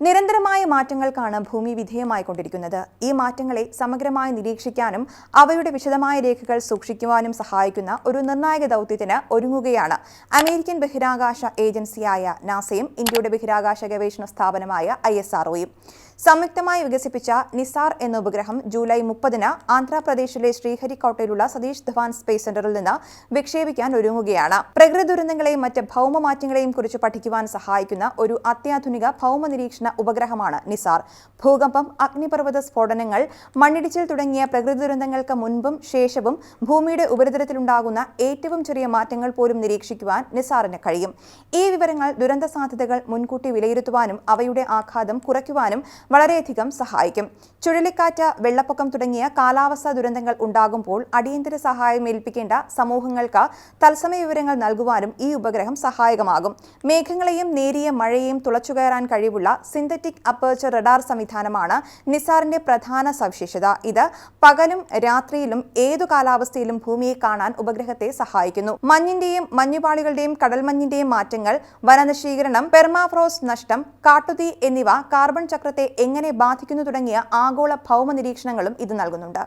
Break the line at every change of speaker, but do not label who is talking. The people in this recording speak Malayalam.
നിരന്തരമായ മാറ്റങ്ങൾക്കാണ് ഭൂമി വിധേയമായിക്കൊണ്ടിരിക്കുന്നത്. ഈ മാറ്റങ്ങളെ സമഗ്രമായി നിരീക്ഷിക്കാനും അവയുടെ വിശദമായ രേഖകൾ സൂക്ഷിക്കുവാനും സഹായിക്കുന്ന ഒരു നിർണായക ദൗത്യത്തിന് ഒരുങ്ങുകയാണ് അമേരിക്കൻ ബഹിരാകാശ ഏജൻസിയായ നാസയും ഇന്ത്യയുടെ ബഹിരാകാശ ഗവേഷണ സ്ഥാപനമായ ഐ സംയുക്തമായി വികസിപ്പിച്ച നിസാർ എന്ന ഉപഗ്രഹം ജൂലൈ മുപ്പതിന് ആന്ധ്രാപ്രദേശിലെ ശ്രീഹരിക്കോട്ടയിലുള്ള സതീഷ് ധവാൻ സ്പേസ് സെന്ററിൽ നിന്ന് വിക്ഷേപിക്കാൻ ഒരുങ്ങുകയാണ്. പ്രകൃതി ദുരന്തങ്ങളെയും മറ്റ് ഭൗമമാറ്റങ്ങളെയും കുറിച്ച് പഠിക്കുവാൻ സഹായിക്കുന്ന ഒരു അത്യാധുനിക ഭൗമ നിരീക്ഷണ ഉപഗ്രഹമാണ് നിസാർ. ഭൂകമ്പം അഗ്നിപർവത സ്ഫോടനങ്ങൾ മണ്ണിടിച്ചിൽ തുടങ്ങിയ പ്രകൃതി ദുരന്തങ്ങൾക്ക് മുൻപും ശേഷവും ഭൂമിയുടെ ഉപരിതലത്തിലുണ്ടാകുന്ന ഏറ്റവും ചെറിയ മാറ്റങ്ങൾ പോലും നിരീക്ഷിക്കുവാൻ നിസാറിന് കഴിയും. ഈ വിവരങ്ങൾ ദുരന്ത സാധ്യതകൾ മുൻകൂട്ടി വിലയിരുത്തുവാനും അവയുടെ ആഘാതം കുറയ്ക്കുവാനും വളരെയധികം സഹായിക്കും. ചുഴലിക്കാറ്റ് വെള്ളപ്പൊക്കം തുടങ്ങിയ കാലാവസ്ഥാ ദുരന്തങ്ങൾ ഉണ്ടാകുമ്പോൾ അടിയന്തര സഹായം ഏൽപ്പിക്കേണ്ട സമൂഹങ്ങൾക്ക് തത്സമയ വിവരങ്ങൾ നൽകുവാനും ഈ ഉപഗ്രഹം സഹായകമാകും. മേഘങ്ങളെയും നേരിയ മഴയെയും തുളച്ചുകയറാൻ കഴിവുള്ള സിന്തറ്റിക് അപ്പേർച്ചർ റഡാർ സംവിധാനമാണ് നിസാറിന്റെ പ്രധാന സവിശേഷത. ഇത് പകലും രാത്രിയിലും ഏതു കാലാവസ്ഥയിലും ഭൂമിയെ കാണാൻ ഉപഗ്രഹത്തെ സഹായിക്കുന്നു. മഞ്ഞിന്റെയും മഞ്ഞുപാളികളുടെയും കടൽമഞ്ഞിന്റെയും മാറ്റങ്ങൾ വനനശീകരണം പെർമാഫ്രോസ് നഷ്ടം കാട്ടുതീ എന്നിവ കാർബൺ ചക്രത്തെ എങ്ങനെ ബാധിക്കുന്നു തുടങ്ങിയ ആഗോള ഭൗമ നിരീക്ഷണങ്ങളും ഇത് നൽകുന്നുണ്ട്.